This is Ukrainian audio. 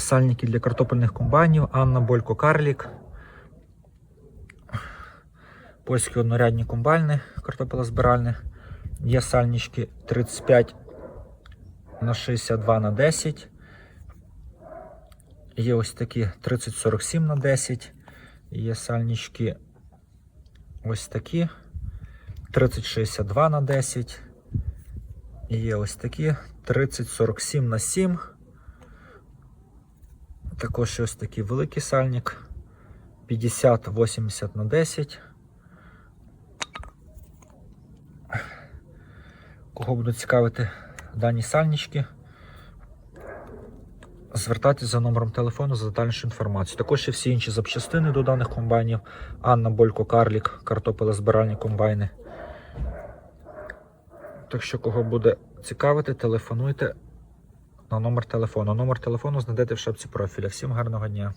сальники для картопельних комбайнів, Анна Болько Карлік. Польські однорядні комбайни картопелозбиральні. Є сальнички 35 на 62 на 10. Є ось такі 3047 на 10. Є сальнички ось такі 3062 на 10. І є ось такі 3047 на 7. Також ось такий великий сальник 50-80 на 10. Кого будуть цікавити дані сальнички, звертайтеся за номером телефону за детальнішу інформацію. Також є всі інші запчастини до даних комбайнів. Анна Болько Карлік, картопелезбиральні комбайни. Так що, кого буде цікавити, телефонуйте на номер телефону. Номер телефону знайдете в шапці профіля. Всім гарного дня!